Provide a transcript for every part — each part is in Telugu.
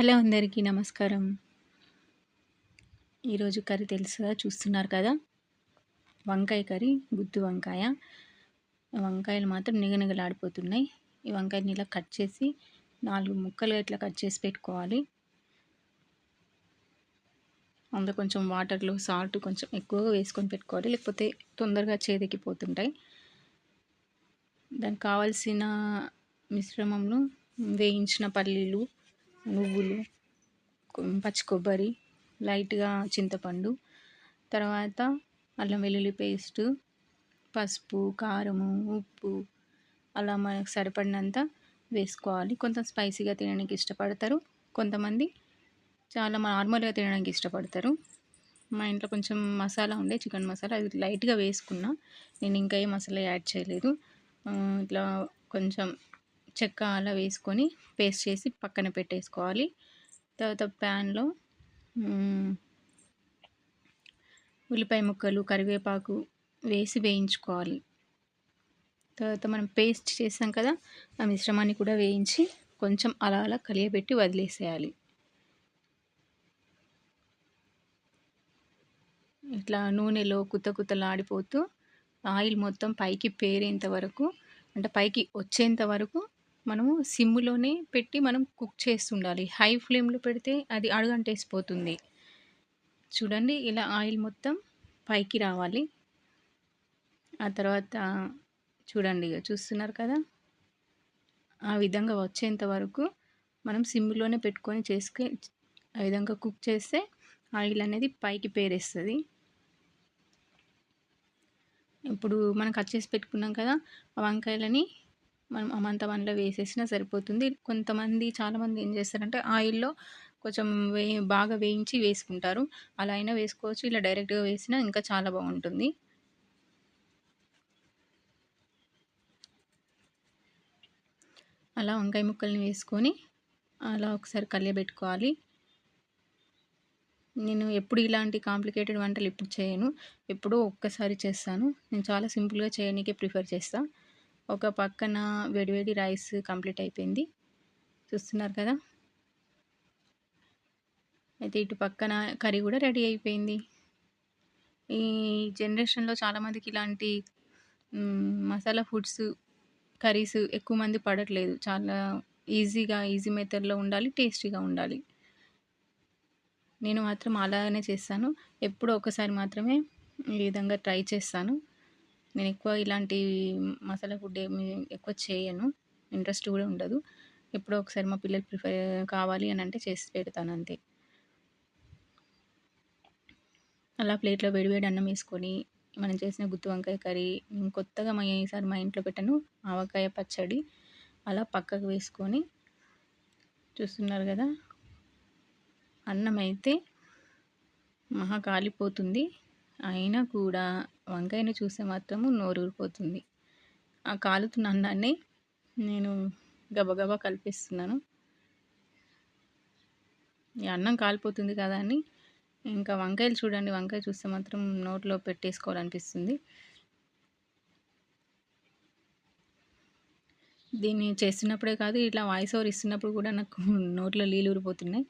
హలో అందరికీ నమస్కారం. ఈరోజు కర్రీ తెలుసుగా చూస్తున్నారు కదా? వంకాయ కర్రీ గుత్తి వంకాయ. వంకాయలు మాత్రం నిగనిగలాడిపోతున్నాయి. ఈ వంకాయని ఇలా కట్ చేసి నాలుగు ముక్కలుగా ఇట్లా కట్ చేసి పెట్టుకోవాలి. అందులో కొంచెం వాటర్లో సాల్ట్ కొంచెం ఎక్కువగా వేసుకొని పెట్టుకోవాలి. లేకపోతే తొందరగా చేదెక్కిపోతుంటాయి. దానికి కావాల్సిన మిశ్రమంలో వేయించిన పల్లీలు నువ్వులు పచ్చి కొబ్బరి లైట్గా చింతపండు తర్వాత అల్లం వెల్లుల్లి పేస్టు పసుపు కారము ఉప్పు అలా మనకు సరిపడినంత వేసుకోవాలి. కొంత స్పైసీగా తినడానికి ఇష్టపడతారు. కొంతమంది చాలా నార్మల్గా తినడానికి ఇష్టపడతారు. మా ఇంట్లో కొంచెం మసాలా ఉండే చికెన్ మసాలా అది లైట్గా వేసుకున్నా. నేను ఇంకా ఏ మసాలా యాడ్ చేయలేదు. ఇట్లా కొంచెం చెక్క అలా వేసుకొని పేస్ట్ చేసి పక్కన పెట్టేసుకోవాలి. తర్వాత ప్యాన్లో ఉల్లిపాయ ముక్కలు కరివేపాకు వేసి వేయించుకోవాలి. తర్వాత మనం పేస్ట్ చేసాం కదా ఆ మిశ్రమాన్ని కూడా వేయించి కొంచెం అలా అలా కలియబెట్టి వదిలేసేయాలి. ఇట్లా నూనెలో కుత్త కుతలాడిపోతూ ఆయిల్ మొత్తం పైకి పేరేంత వరకు అంటే పైకి వచ్చేంత వరకు మనము సిమ్లోనే పెట్టి మనం కుక్ చేస్తుండాలి. హై ఫ్లేమ్లో పెడితే అది అడుగంటేసిపోతుంది. చూడండి ఇలా ఆయిల్ మొత్తం పైకి రావాలి. ఆ తర్వాత చూడండి చూస్తున్నారు కదా? ఆ విధంగా వచ్చేంత వరకు మనం సిమ్లోనే పెట్టుకొని చేసుకు ఆ విధంగా కుక్ చేస్తే ఆయిల్ అనేది పైకి పేరేస్తుంది. ఇప్పుడు మనం కట్ చేసి పెట్టుకున్నాం కదా వంకాయలని మనం అమంత మనలో వేసేసినా సరిపోతుంది. కొంతమంది చాలామంది ఏం చేస్తారంటే ఆయిల్లో కొంచెం వే బాగా వేయించి వేసుకుంటారు. అలా అయినా వేసుకోవచ్చు ఇలా డైరెక్ట్గా వేసినా ఇంకా చాలా బాగుంటుంది. అలా వంకాయ ముక్కల్ని వేసుకొని అలా ఒకసారి కలియబెట్టుకోవాలి. నేను ఎప్పుడు ఇలాంటి కాంప్లికేటెడ్ వంటలు ఎప్పుడు చేయను. ఎప్పుడో ఒక్కసారి చేస్తాను. నేను చాలా సింపుల్గా చేయడానికే ప్రిఫర్ చేస్తాను ఒక పక్కన వేడివేడి రైస్ కంప్లీట్ అయిపోయింది. చూస్తున్నారు కదా? అయితే ఇటు పక్కన కర్రీ కూడా రెడీ అయిపోయింది. ఈ జనరేషన్లో చాలామందికి ఇలాంటి మసాలా ఫుడ్స్ కర్రీస్ ఎక్కువ మంది పడట్లేదు. చాలా ఈజీగా ఈజీ మెథడ్లో ఉండాలి టేస్టీగా ఉండాలి. నేను మాత్రం అలానే చేస్తాను. ఎప్పుడో ఒకసారి మాత్రమే ఈ విధంగా ట్రై చేస్తాను. నేను ఎక్కువ ఇలాంటి మసాలా ఫుడ్ ఏమి ఎక్కువ చేయను. ఇంట్రెస్ట్ కూడా ఉండదు. ఎప్పుడో ఒకసారి మా పిల్లలు ప్రిఫర్ కావాలి అని అంటే చేసి పెడతాను అంతే. అలా ప్లేట్లో వేడివేడి అన్నం వేసుకొని మనం చేసిన గుత్తి వంకాయ కర్రీ కొత్తగా మా ఈసారి మా ఇంట్లో పెట్టాను ఆవకాయ పచ్చడి. అలా పక్కకు వేసుకొని చూస్తున్నారు కదా అన్నం అయితే మహా కాలిపోతుంది. అయినా కూడా వంకాయని చూస్తే మాత్రము నోరూరిపోతుంది. ఆ కాలుతున్న అన్నాన్ని నేను గబగబా కలిపిస్తున్నాను. ఈ అన్నం కాలిపోతుంది కదా అని ఇంకా వంకాయలు చూడండి. వంకాయ చూస్తే మాత్రం నోట్లో పెట్టేసుకోవాలనిపిస్తుంది. దీన్ని చేస్తున్నప్పుడే కాదు ఇట్లా వాయిస్ ఓవర్ ఇస్తున్నప్పుడు కూడా నాకు నోట్లో నీళ్ళు ఊరిపోతున్నాయి.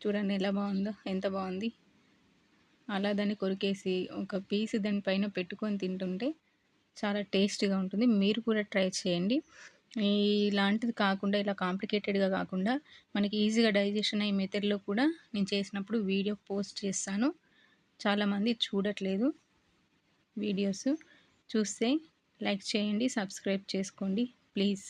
చూడండి ఎలా బాగుందో ఎంత బాగుంది. అలా దాన్ని కొరికేసి ఒక పీస్ దానిపైన పెట్టుకొని తింటుంటే చాలా టేస్టీగా ఉంటుంది. మీరు కూడా ట్రై చేయండి. ఇలాంటిది కాకుండా ఇలా కాంప్లికేటెడ్గా కాకుండా మనకి ఈజీగా డైజెషన్ అయ్యే మెథడ్లో కూడా నేను చేసినప్పుడు వీడియో పోస్ట్ చేస్తాను. చాలామంది చూడట్లేదు వీడియోస్. చూస్తే లైక్ చేయండి సబ్స్క్రైబ్ చేసుకోండి. ప్లీజ్.